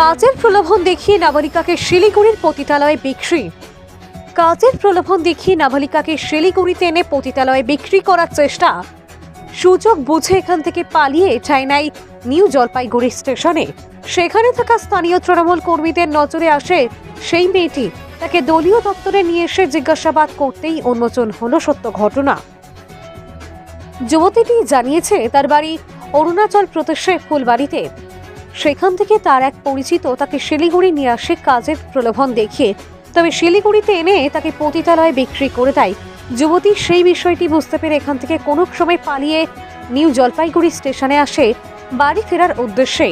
কাজের প্রলোভন দেখিয়ে নাবালিকাকে শিলিগুড়ির পতিতালয়ে বিক্রি। কাজের প্রলোভন দেখিয়ে নাবালিকাকে শিলিগুড়িতে এনে পতিতালয়ে বিক্রি করার চেষ্টা। সুযোগ বুঝে এখান থেকে পালিয়ে চাইনাই নিউ জলপাইগুড়ি স্টেশনে। সেখানে থাকা স্থানীয় তৃণমূল কর্মীদের নজরে আসে সেই মেয়েটি। তাকে দলীয় দপ্তরে নিয়ে এসে জিজ্ঞাসাবাদ করতেই উন্মোচন হলো সত্য ঘটনা। যুবতীটি জানিয়েছে, তার বাড়ি অরুণাচল প্রদেশের ফুলবাড়িতে। সেখান থেকে তার এক পরিচিত তাকে শিলিগুড়ি নিয়ে আসে কাজের প্রলোভন দেখিয়ে। তবে শিলিগুড়িতে এনে তাকে পতিতালয়ে বিক্রি করে দেয়। যুবতী সেই বিষয়টি বুঝতে পেরে এখান থেকে কোনো সময় পালিয়ে নিউ জলপাইগুড়ি স্টেশনে আসে বাড়ি ফেরার উদ্দেশ্যে।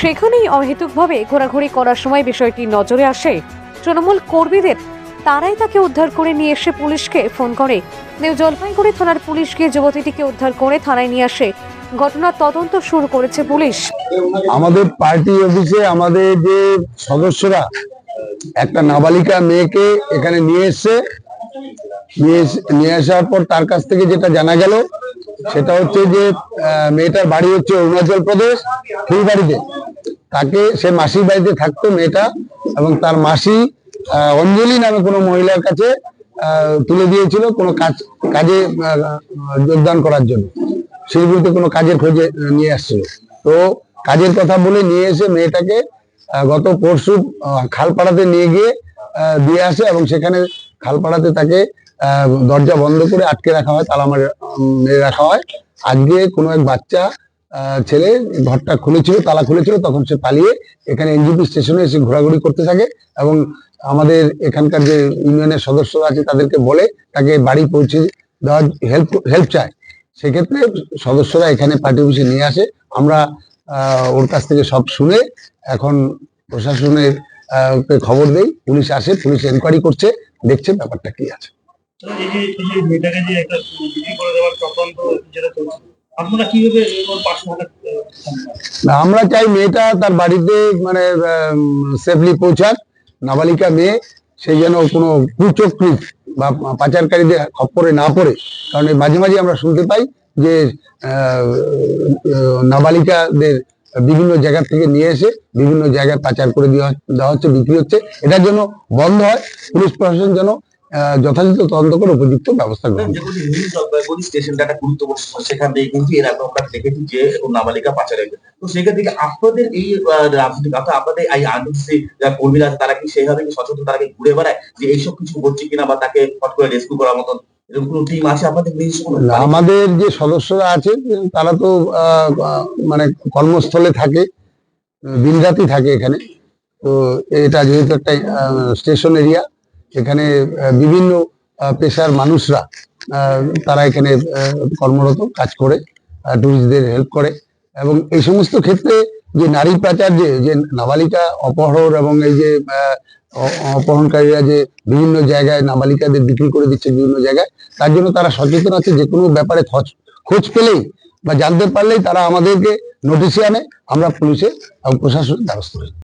সেখানেই অহেতুকভাবে ঘোরাঘুরি করার সময় বিষয়টি নজরে আসে। তৃণমূল কর্মীদের তারাই তাকে উদ্ধার করে নিয়ে এসে পুলিশকে ফোন করে। নিউ জলপাইগুড়ি থানার পুলিশ গিয়ে যুবতীটিকে উদ্ধার করে থানায় নিয়ে আসে। ঘটনার তদন্ত শুরু করেছে পুলিশ। আমাদের পার্টি অফিসে আমাদের যে সদস্যরা, একটা নাবালিকা মেয়েকে এখানে নিয়ে এসছে। নিয়ে আসার পর তার কাছ থেকে যেটা জানা গেল, সেটা হচ্ছে যে মেয়েটার বাড়ি হচ্ছে অরুণাচল প্রদেশ, ফুলবাড়িতে। তাকে, সে মাসির বাড়িতে থাকতো মেয়েটা এবং তার মাসি অঞ্জলি নামে কোনো মহিলার কাছে তুলে দিয়েছিল কোনো কাজ, কাজে যোগদান করার জন্য। শিলিগুড়িতে কোনো কাজের খোঁজে নিয়ে আসছিল। তো কাজের কথা বলে নিয়ে এসে মেয়েটাকে গত পরশু খালপাড়াতে নিয়ে গিয়ে দিয়ে আসে এবং সেখানে খালপাড়াতে তাকে দরজা বন্ধ করে আটকে রাখা হয়, তালা মারে রাখা হয়। আজকে কোনো এক বাচ্চা ছেলে ঘরটা খুলেছিল, তালা খুলেছিল, তখন সে পালিয়ে এখানে এনজিপি স্টেশনে এসে ঘোরাঘুরি করতে থাকে এবং আমাদের এখানকার যে ইউনিয়নের সদস্যরা আছে তাদেরকে বলে তাকে বাড়ি পৌঁছে দেওয়ার হেল্প হেল্প চায়। সেক্ষেত্রে সদস্যরা এখানে পার্টি অফিসে নিয়ে আসে। আমরা ওর কাছ থেকে সব শুনে এখন প্রশাসনের খবর দেই। পুলিশ আসে পুলিশ এনকোয়ারি করছে দেখছে ব্যাপারটা কি আছে। আমরা চাই মেয়েটা তার বাড়িতে মানে সেফলি পৌঁছাক। নাবালিকা মেয়ে সেই যেন কোনো কুচক্রি বা পাচারকারীদের খপ্পরে না পড়ে। কারণ মাঝে মাঝে আমরা শুনতে পাই যে নাবালিকাদের বিভিন্ন জায়গা থেকে নিয়ে এসে বিভিন্ন জায়গায় পাচার করে দেওয়া হচ্ছে, বিক্রি হচ্ছে। এটার জন্য বন্ধ হয়। পুলিশ প্রশাসন যেন যথাযথ তদন্ত করে উপযুক্ত ব্যবস্থা গ্রহণ স্টেশনটা একটা গুরুত্বপূর্ণ সেখান থেকে কিন্তু এর আগে আমরা দেখেছি যে নাবালিকা পাচার হয়েছে। তো সেখান থেকে আপনাদের এই রাজনৈতিক অর্থাৎ আপনাদের এই আদিবাসী যারা কর্মীরা আছে তারা কি সেইভাবে কি সচেতন তারা কি ঘুরে বেড়ায় যে এইসব কিছু হচ্ছে কিনা বা তাকে ফট করে রেস্কিউ করার মতন কোনো টিম আছে আপনাদের নিজস্ব আমাদের যে সদস্যরা আছে তারা তো মানে কর্মস্থলে থাকে দিনরাতই থাকে এখানে। তো এটা যেহেতু একটা স্টেশন এরিয়া এখানে বিভিন্ন পেশার মানুষরা তারা এখানে কর্মরত কাজ করে টুরিস্টদের হেল্প করে এবং এই সমস্ত ক্ষেত্রে যে নারী পাচার যে যে নাবালিকা অপহরণ এবং এই যে অপহরণকারীরা যে বিভিন্ন জায়গায় নাবালিকাদের বিক্রি করে দিচ্ছে বিভিন্ন জায়গায়, তার জন্য তারা সচেতন আছে যে কোনো ব্যাপারে খোঁজ খোঁজ পেলেই বা জানতে পারলেই তারা আমাদেরকে নোটিশে আনে, আমরা পুলিশে এবং প্রশাসনের দ্বারস্থ হই।